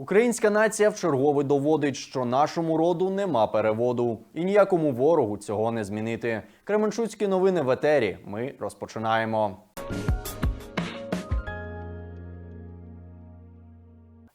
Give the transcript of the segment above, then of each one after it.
Українська нація вчергове доводить, що нашому роду нема переводу, і ніякому ворогу цього не змінити. Кременчуцькі новини в етері. Ми розпочинаємо.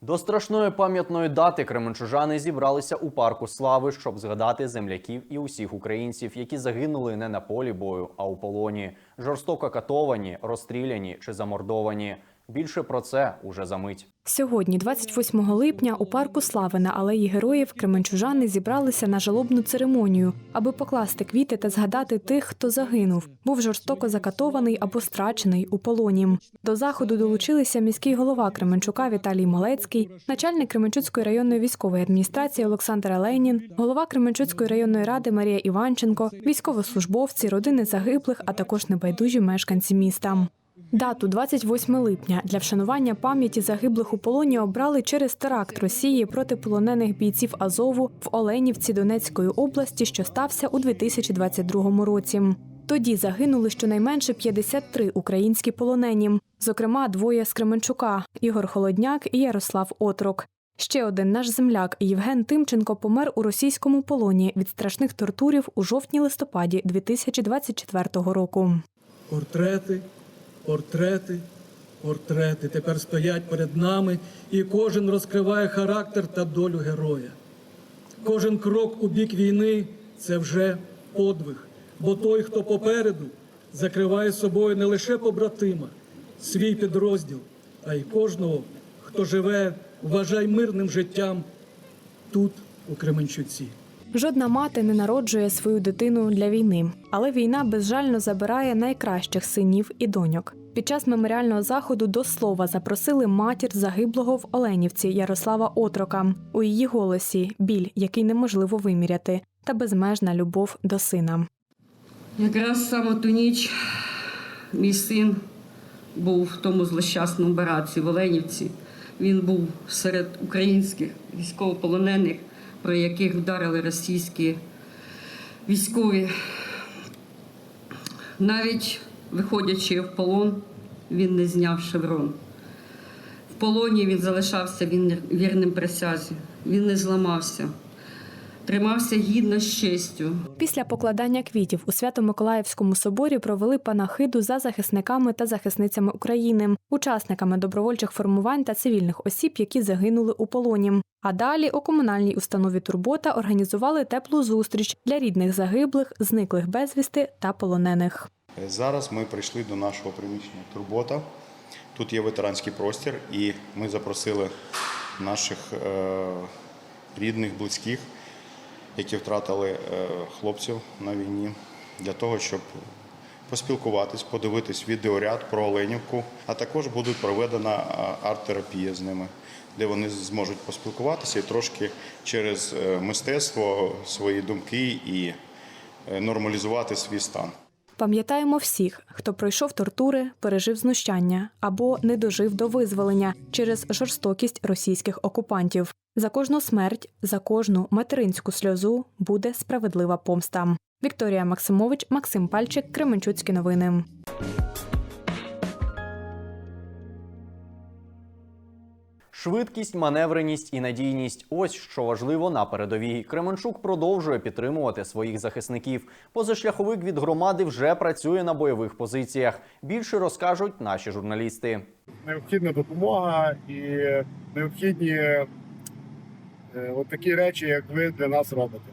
До страшної пам'ятної дати кременчужани зібралися у парку слави, щоб згадати земляків і усіх українців, які загинули не на полі бою, а у полоні, жорстоко катовані, розстріляні чи замордовані. Більше про це уже за мить. Сьогодні, 28 липня, у парку Слави на алеї героїв кременчужани зібралися на жалобну церемонію, аби покласти квіти та згадати тих, хто загинув, був жорстоко закатований або страчений у полоні. До заходу долучилися міський голова Кременчука Віталій Малецький, начальник Кременчуцької районної військової адміністрації Олександр Ленін, голова Кременчуцької районної ради Марія Іванченко, військовослужбовці, родини загиблих, а також небайдужі мешканці міста. Дату 28 липня для вшанування пам'яті загиблих у полоні обрали через теракт Росії проти полонених бійців Азову в Оленівці Донецької області, що стався у 2022 році. Тоді загинули щонайменше 53 українські полонені, зокрема двоє з Кременчука Ігор Холодняк і Ярослав Отрок. Ще один наш земляк Євген Тимченко помер у російському полоні від страшних тортурів у жовтні-листопаді 2024 року. Портрети, портрети, портрети тепер стоять перед нами, і кожен розкриває характер та долю героя. Кожен крок у бік війни це вже подвиг, бо той, хто попереду, закриває собою не лише побратима, свій підрозділ, а й кожного, хто живе, вважай мирним життям тут, у Кременчуці. Жодна мати не народжує свою дитину для війни, але війна безжально забирає найкращих синів і доньок. Під час меморіального заходу до слова запросили матір загиблого в Оленівці Ярослава Отрока. У її голосі біль, який неможливо виміряти, та безмежна любов до сина. Якраз саме ту ніч мій син був в тому злощасному бараці в Оленівці. Він був серед українських військовополонених, про яких вдарили російські військові. Навіть виходячи в полон, він не зняв шеврон. В полоні він залишався вірним присязі, він не зламався, тримався гідно з честю. Після покладання квітів у Свято-Миколаївському соборі провели панахиду за захисниками та захисницями України, учасниками добровольчих формувань та цивільних осіб, які загинули у полоні. А далі у комунальній установі Турбота організували теплу зустріч для рідних загиблих, зниклих безвісти та полонених. Зараз ми прийшли до нашого приміщення Турбота. Тут є ветеранський простір, і ми запросили наших е, рідних, близьких, які втратили е, хлопців на війні, для того, щоб поспілкуватись, подивитись відеоряд про Оленівку, а також буде проведена е, арт-терапія з ними, де вони зможуть поспілкуватися і трошки через е, мистецтво свої думки і нормалізувати свій стан. Пам'ятаємо всіх, хто пройшов тортури, пережив знущання або не дожив до визволення через жорстокість російських окупантів. За кожну смерть, за кожну материнську сльозу буде справедлива помста. Вікторія Максимович, Максим Пальчик, Кременчуцькі новини. Швидкість, маневреність і надійність ось що важливо на передовій. Кременчук продовжує підтримувати своїх захисників. Позашляховик від громади вже працює на бойових позиціях. Більше розкажуть наші журналісти. необхідна допомога і необхідні от такі речі, як ви для нас робите.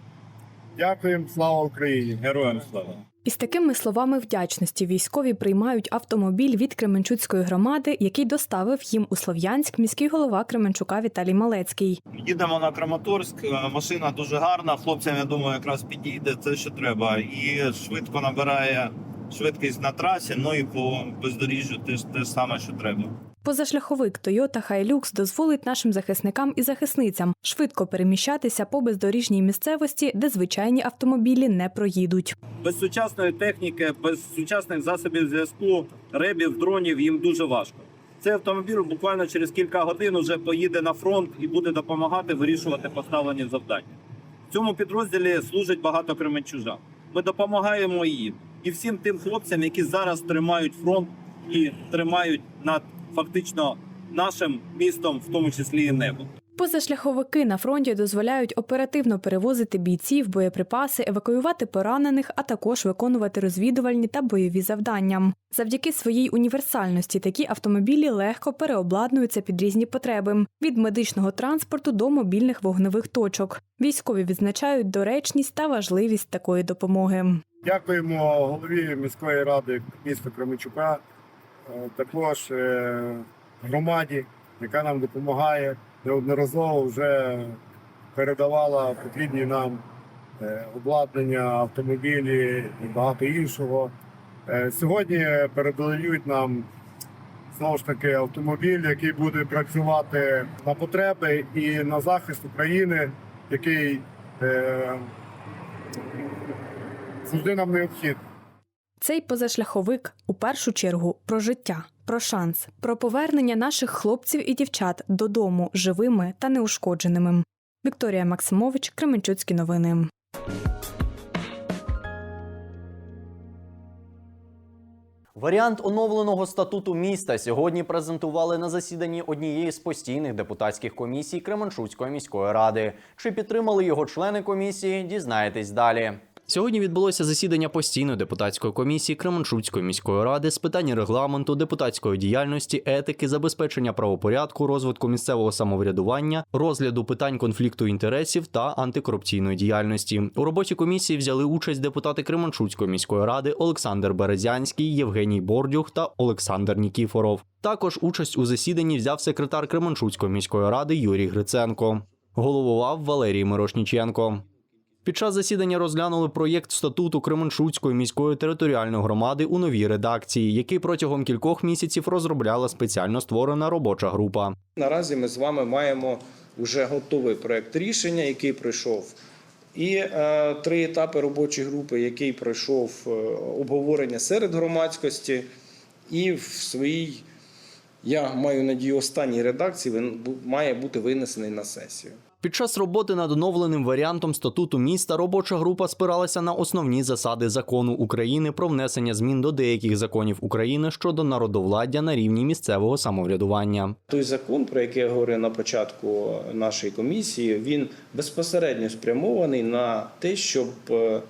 Дякуємо, слава Україні! Героям слава! Із такими словами вдячності військові приймають автомобіль від Кременчуцької громади, який доставив їм у Слов'янськ міський голова Кременчука Віталій Малецький. Їдемо на Краматорськ. е, Машина дуже гарна. Хлопцям, я думаю, якраз підійде це, що треба. І швидко набирає швидкість на трасі. Ну і по бездоріжжю теж те саме, що треба. Позашляховик Toyota Hilux дозволить нашим захисникам і захисницям швидко переміщатися по бездоріжній місцевості, де звичайні автомобілі не проїдуть. Без сучасної техніки, без сучасних засобів зв'язку, ребів, дронів їм дуже важко. Цей автомобіль буквально через кілька годин вже поїде на фронт і буде допомагати вирішувати поставлені завдання. В цьому підрозділі служить багато кременчужан. Ми допомагаємо їм і всім тим хлопцям, які зараз тримають фронт і тримають над фактично нашим містом, в тому числі і небо. Позашляховики на фронті дозволяють оперативно перевозити бійців, боєприпаси, евакуювати поранених, а також виконувати розвідувальні та бойові завдання. Завдяки своїй універсальності такі автомобілі легко переобладнуються під різні потреби від медичного транспорту до мобільних вогневих точок. Військові відзначають доречність та важливість такої допомоги. Дякуємо голові міської ради міста Кременчука, також е, громаді, яка нам допомагає. Неодноразово вже передавала потрібні нам е, обладнання, автомобілі і багато іншого. Е, Сьогодні передають нам знову ж таки автомобіль, який буде працювати на потреби і на захист України, який е, завжди нам необхідний. Цей позашляховик у першу чергу про життя, про шанс, про повернення наших хлопців і дівчат додому живими та неушкодженими. Вікторія Максимович, Кременчуцькі новини. Варіант оновленого статуту міста сьогодні презентували на засіданні однієї з постійних депутатських комісій Кременчуцької міської ради. Чи підтримали його члени комісії? Дізнаєтесь далі. Сьогодні відбулося засідання постійної депутатської комісії Кременчуцької міської ради з питань регламенту, депутатської діяльності, етики, забезпечення правопорядку, розвитку місцевого самоврядування, розгляду питань конфлікту інтересів та антикорупційної діяльності. У роботі комісії взяли участь депутати Кременчуцької міської ради Олександр Березянський, Євгеній Бордюх та Олександр Нікіфоров. Також участь у засіданні взяв секретар Кременчуцької міської ради Юрій Гриценко. Головував Валерій Мирошніченко. Під час засідання розглянули проєкт статуту Кременчуцької міської територіальної громади у новій редакції, який протягом кількох місяців розробляла спеціально створена робоча група. Наразі ми з вами маємо вже готовий проект рішення, який пройшов і е, три етапи робочої групи, який пройшов е, обговорення серед громадськості, і в своїй, я маю надію, останній редакції він має бути винесений на сесію. Під час роботи над оновленим варіантом статуту міста робоча група спиралася на основні засади закону України про внесення змін до деяких законів України щодо народовладдя на рівні місцевого самоврядування. Той закон, про який я говорив на початку нашої комісії, він безпосередньо спрямований на те, щоб е,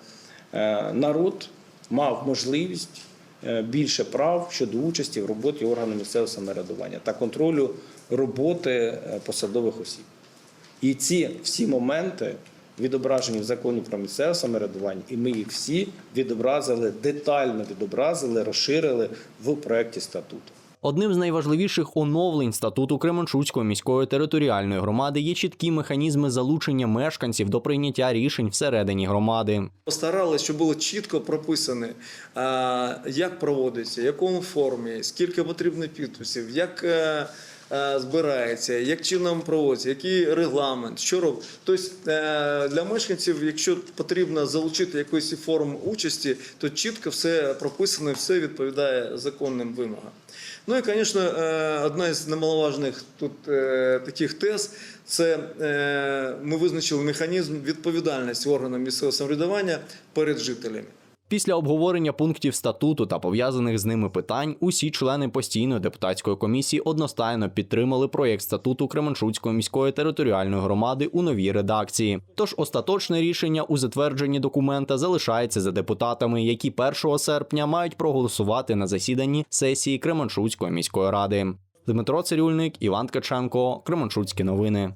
е, народ мав можливість е, більше прав щодо участі в роботі органу місцевого самоврядування та контролю роботи посадових осіб. І ці всі моменти відображені в законі про місцеве самоврядування, і ми їх всі відобразили, детально відобразили, розширили в проєкті статуту. Одним з найважливіших оновлень статуту Кременчуцької міської територіальної громади є чіткі механізми залучення мешканців до прийняття рішень всередині громади. Постаралися, щоб було чітко прописано, е, як проводиться, в якому формі, скільки потрібно підписів, як е, збирається, як чином проводиться, який регламент, що робить. Тобто е, для мешканців, якщо потрібно залучити якусь форму участі, то чітко все прописано, все відповідає законним вимогам. Ну і, звісно, е, одна із немаловажних тут е, таких тез це е, ми визначили механізм відповідальності органам місцевого самоврядування перед жителями. Після обговорення пунктів статуту та пов'язаних з ними питань, усі члени постійної депутатської комісії одностайно підтримали проєкт статуту Кременчуцької міської територіальної громади у новій редакції. Тож остаточне рішення у затвердженні документа залишається за депутатами, які 1 серпня мають проголосувати на засіданні сесії Кременчуцької міської ради. Дмитро Цирюльник, Іван Ткаченко, Кременчуцькі новини.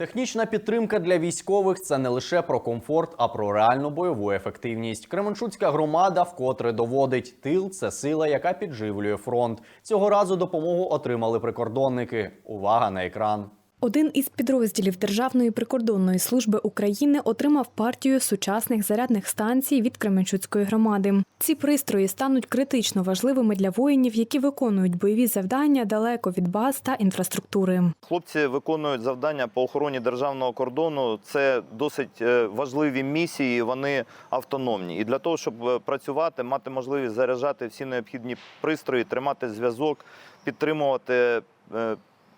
Технічна підтримка для військових це не лише про комфорт, а про реальну бойову ефективність. Кременчуцька громада вкотре доводить тил це сила, яка підживлює фронт. Цього разу допомогу отримали прикордонники. Увага на екран. Один із підрозділів Державної прикордонної служби України отримав партію сучасних зарядних станцій від Кременчуцької громади. Ці пристрої стануть критично важливими для воїнів, які виконують бойові завдання далеко від баз та інфраструктури. Хлопці виконують завдання по охороні державного кордону. Це досить е, важливі місії. Вони автономні. І для того, щоб е, працювати, мати можливість заряджати всі необхідні пристрої, тримати зв'язок, підтримувати.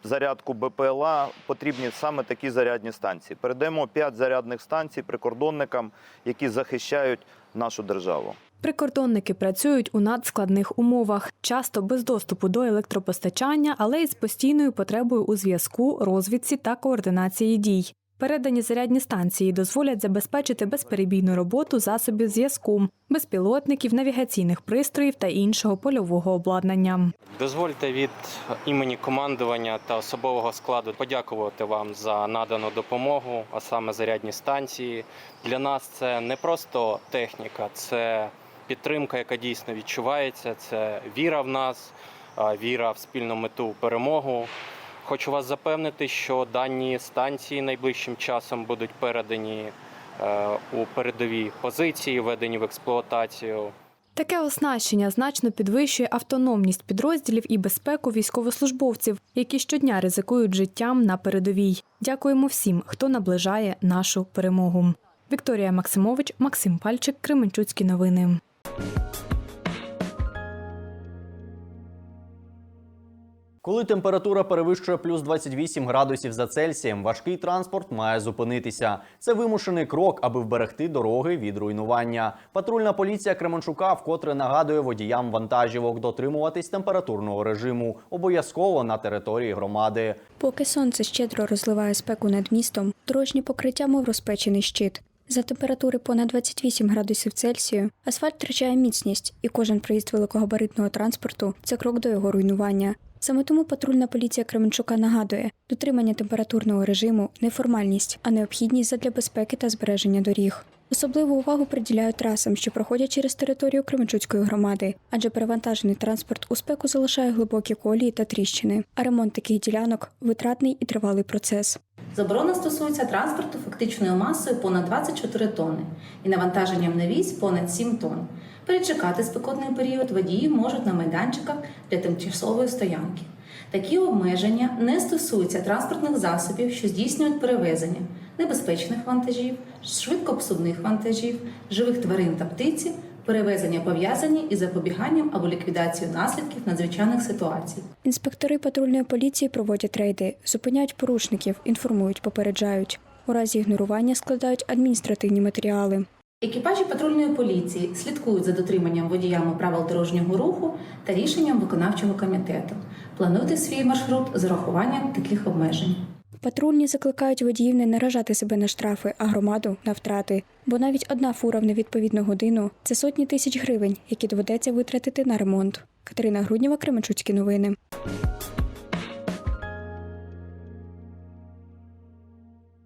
Зарядку БПЛА потрібні саме такі зарядні станції. Передаємо 5 зарядних станцій прикордонникам, які захищають нашу державу. Прикордонники працюють у надскладних умовах, часто без доступу до електропостачання, але й з постійною потребою у зв'язку, розвідці та координації дій. Передані зарядні станції дозволять забезпечити безперебійну роботу засобів зв'язку, безпілотників, навігаційних пристроїв та іншого польового обладнання. Дозвольте від імені командування та особового складу подякувати вам за надану допомогу, а саме зарядні станції. Для нас це не просто техніка, це підтримка, яка дійсно відчувається. Це віра в нас, віра в спільну мету перемогу. Хочу вас запевнити, що дані станції найближчим часом будуть передані е, у передові позиції, введені в експлуатацію. Таке оснащення значно підвищує автономність підрозділів і безпеку військовослужбовців, які щодня ризикують життям на передовій. Дякуємо всім, хто наближає нашу перемогу. Вікторія Максимович, Максим Пальчик, Кременчуцькі новини. Коли температура перевищує плюс 28 градусів за Цельсієм, важкий транспорт має зупинитися. Це вимушений крок, аби вберегти дороги від руйнування. Патрульна поліція Кременчука вкотре нагадує водіям вантажівок дотримуватись температурного режиму обов'язково на території громади. Поки сонце щедро розливає спеку над містом, дорожнє покриття мов розпечений щит. За температури понад 28 градусів Цельсію асфальт втрачає міцність, і кожен проїзд великогабаритного транспорту це крок до його руйнування. Саме тому патрульна поліція Кременчука нагадує, дотримання температурного режиму не формальність, а необхідність задля безпеки та збереження доріг. Особливу увагу приділяють трасам, що проходять через територію Кременчуцької громади, адже перевантажений транспорт у спеку залишає глибокі колії та тріщини, а ремонт таких ділянок витратний і тривалий процес. Заборона стосується транспорту фактичною масою понад 24 тонни і навантаженням на вісь понад 7 тонн. Перечекати спекотний період водії можуть на майданчиках для тимчасової стоянки. Такі обмеження не стосуються транспортних засобів, що здійснюють перевезення небезпечних вантажів, швидкопсувних вантажів, живих тварин та птиці, перевезення пов'язані із запобіганням або ліквідацією наслідків надзвичайних ситуацій. Інспектори патрульної поліції проводять рейди, зупиняють порушників, інформують, попереджають. У разі ігнорування складають адміністративні матеріали. Екіпажі патрульної поліції слідкують за дотриманням водіями правил дорожнього руху та рішенням виконавчого комітету. Плануйте свій маршрут з урахуванням таких обмежень. Патрульні закликають водіїв не наражати себе на штрафи, а громаду на втрати. Бо навіть одна фура в невідповідну годину це сотні тисяч гривень, які доведеться витратити на ремонт. Катерина Груднєва, Кременчуцькі новини.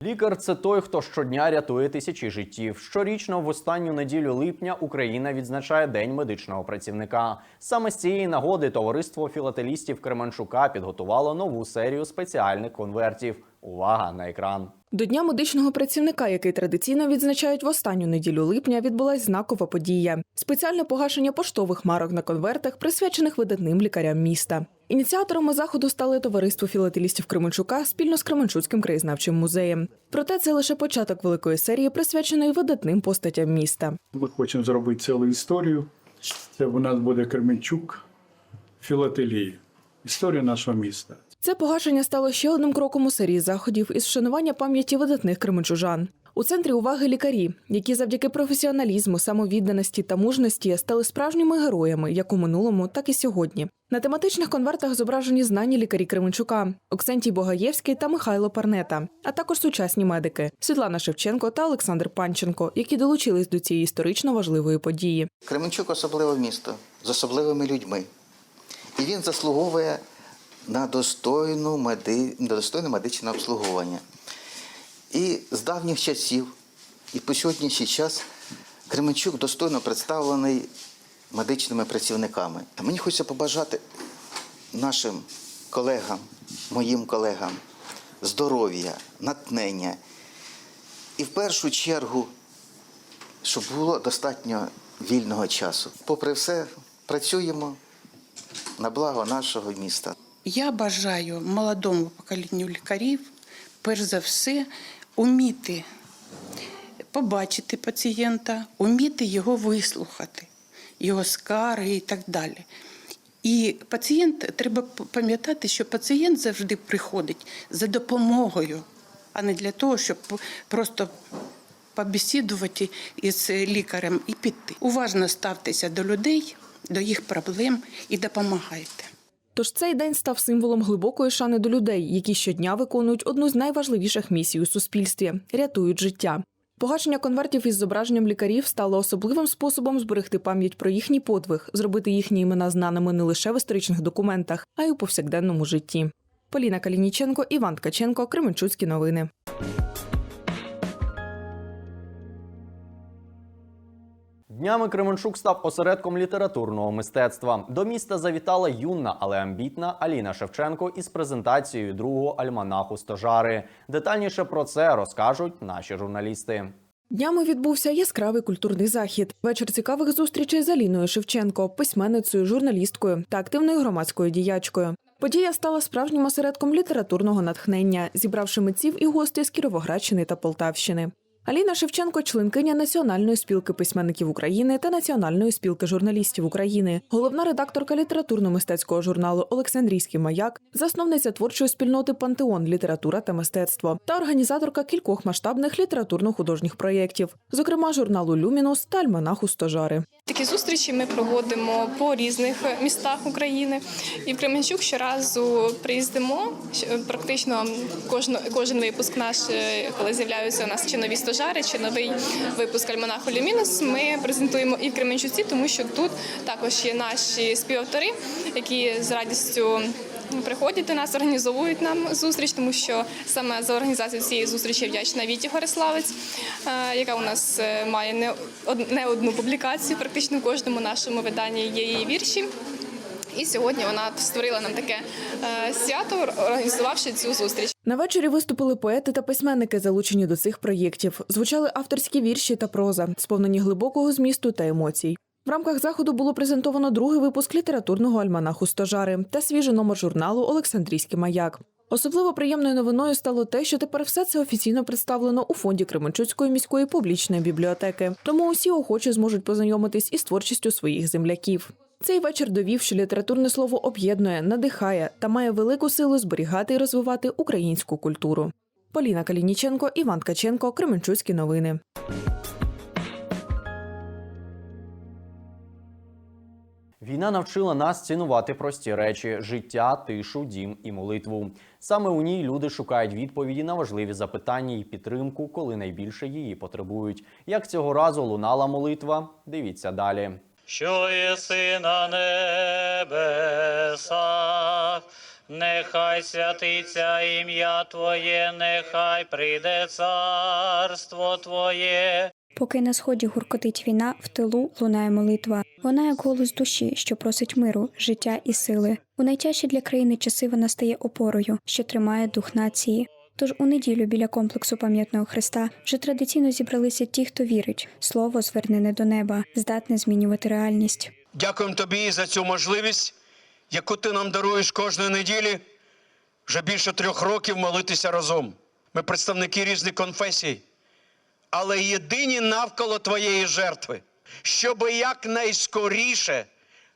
Лікар це той, хто щодня рятує тисячі життів. Щорічно, в останню неділю липня, Україна відзначає День медичного працівника. Саме з цієї нагоди товариство філателістів Кременчука підготувало нову серію спеціальних конвертів. Увага на екран! До Дня медичного працівника, який традиційно відзначають в останню неділю липня, відбулась знакова подія: спеціальне погашення поштових марок на конвертах, присвячених видатним лікарям міста. Ініціаторами заходу стали товариство філателістів Кременчука спільно з Кременчуцьким краєзнавчим музеєм. Проте це лише початок великої серії, присвяченої видатним постатям міста. Ми хочемо зробити цілу історію. Це у нас буде Кременчук, філателії. Історія нашого міста. Це погашення стало ще одним кроком у серії заходів із вшанування пам'яті видатних кременчужан. У центрі уваги лікарі, які завдяки професіоналізму, самовідданості та мужності стали справжніми героями як у минулому, так і сьогодні. На тематичних конвертах зображені знані лікарі Кременчука Оксентій Богаєвський та Михайло Парнета, а також сучасні медики Світлана Шевченко та Олександр Панченко, які долучились до цієї історично важливої події. Кременчук особливе місто з особливими людьми. І він заслуговує на достойне медичне обслуговування. І з давніх часів, і по сьогоднішній час Кременчук достойно представлений медичними працівниками. А мені хочеться побажати нашим колегам, моїм колегам здоров'я, натхнення. І в першу чергу, щоб було достатньо вільного часу. Попри все, працюємо на благо нашого міста. Я бажаю молодому поколінню лікарів, перш за все, уміти побачити пацієнта, уміти його вислухати, його скарги і так далі. І пацієнт треба пам'ятати, що пацієнт завжди приходить за допомогою, а не для того, щоб просто побесідувати із лікарем і піти. Уважно ставтеся до людей, до їх проблем і допомагайте. Тож цей день став символом глибокої шани до людей, які щодня виконують одну з найважливіших місій у суспільстві рятують життя. Погашення конвертів із зображенням лікарів стало особливим способом зберегти пам'ять про їхній подвиг, зробити їхні імена знаними не лише в історичних документах, а й у повсякденному житті. Поліна Калініченко, Іван Ткаченко, Кременчуцькі новини. Днями Кременчук став осередком літературного мистецтва. До міста завітала юна, але амбітна Аліна Шевченко із презентацією другого альманаху Стожари. Детальніше про це розкажуть наші журналісти. Днями відбувся яскравий культурний захід. Вечір цікавих зустрічей з Аліною Шевченко, письменницею, журналісткою та активною громадською діячкою. Подія стала справжнім осередком літературного натхнення, зібравши митців і гостей з Кіровоградщини та Полтавщини. Аліна Шевченко, членкиня Національної спілки письменників України та Національної спілки журналістів України, головна редакторка літературно-мистецького журналу Олександрійський маяк, засновниця творчої спільноти Пантеон Література та мистецтво та організаторка кількох масштабних літературно-художніх проєктів, зокрема журналу Люмінус та альманаху Стожари. Такі зустрічі ми проводимо по різних містах України. І в Кременчук щоразу приїздимо. Практично кожен, кожен випуск наш, е, коли з'являються у нас чи нові стожари, чи новий випуск Альманаху Люмінус, ми презентуємо і в Кременчуці, тому що тут також є наші співавтори, які з радістю. Приходять до нас, організовують нам зустріч, тому що саме за організацію цієї зустрічі вдячна Віті Гориславець, е, яка у нас е, має не одну публікацію. Практично в кожному нашому виданні є її вірші. І сьогодні вона створила нам таке е, свято, організувавши цю зустріч. На вечорі виступили поети та письменники, залучені до цих проєктів. Звучали авторські вірші та проза, сповнені глибокого змісту та емоцій. В рамках заходу було презентовано другий випуск літературного альманаху Стожари та свіжий номер журналу Олександрійський маяк. Особливо приємною новиною стало те, що тепер все це офіційно представлено у фонді Кременчуцької міської публічної бібліотеки. Тому усі охочі зможуть познайомитись із творчістю своїх земляків. Цей вечір довів, що літературне слово об'єднує, надихає та має велику силу зберігати і розвивати українську культуру. Поліна Калініченко, Іван Ткаченко, Кременчуцькі новини. Війна навчила нас цінувати прості речі: життя, тишу, дім і молитву. Саме у ній люди шукають відповіді на важливі запитання і підтримку, коли найбільше її потребують. Як цього разу лунала молитва? Дивіться далі. що єси на небесах, нехай святиться ім'я Твоє, нехай прийде царство Твоє. Поки на сході гуркотить війна, в тилу лунає молитва. Вона як голос душі, що просить миру, життя і сили. У найтяжчі для країни часи вона стає опорою, що тримає дух нації. Тож у неділю біля комплексу пам'ятного Христа вже традиційно зібралися ті, хто вірить, слово звернене до неба, здатне змінювати реальність. Дякуємо тобі за цю можливість, яку ти нам даруєш кожної неділі. Вже більше трьох років молитися разом. Ми представники різних конфесій, але єдині навколо твоєї жертви, щоб якнайскоріше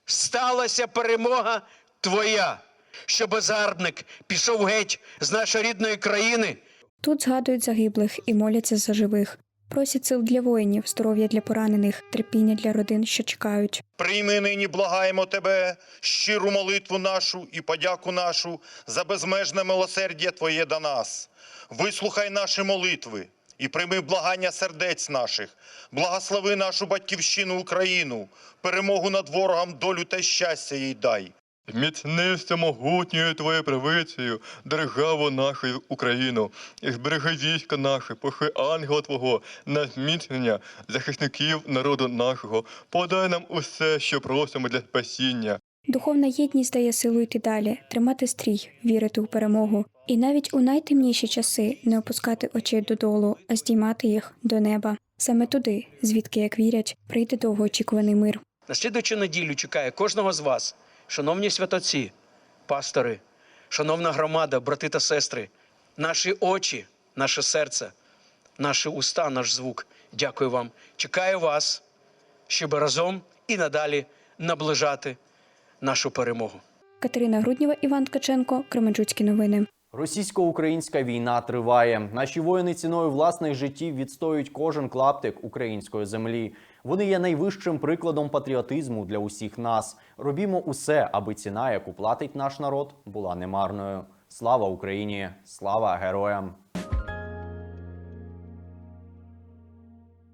сталася перемога твоя, щоб загарбник пішов геть з нашої рідної країни. Тут згадують загиблих і моляться за живих. Просять сил для воїнів, здоров'я для поранених, терпіння для родин, що чекають. Прийми нині, благаємо тебе, щиру молитву нашу і подяку нашу за безмежне милосердя Твоє до нас. Вислухай наші молитви і прийми благання сердець наших. Благослови нашу батьківщину Україну, перемогу над ворогом, долю та щастя їй дай. Міцнився могутньою твоєю правицею, державу нашу Україну, і збережи війська наше, пошли ангела Твого на зміцнення захисників народу нашого. Подай нам усе, що просимо для спасіння. Духовна єдність дає силу йти далі, тримати стрій, вірити у перемогу. І навіть у найтемніші часи не опускати очей додолу, а здіймати їх до неба. Саме туди, звідки, як вірять, прийде довгоочікуваний мир. На слідуючу неділю чекає кожного з вас, шановні святоці, пастори, шановна громада, брати та сестри, наші очі, наше серце, наші уста, наш звук. Дякую вам. Чекаю вас, щоб разом і надалі наближати нашу перемогу. Катерина Груднєва, Іван Ткаченко, Кременчуцькі новини. Російсько-українська війна триває. Наші воїни ціною власних життів відстоюють кожен клаптик української землі. Вони є найвищим прикладом патріотизму для усіх нас. Робімо усе, аби ціна, яку платить наш народ, була немарною. Слава Україні! Слава героям!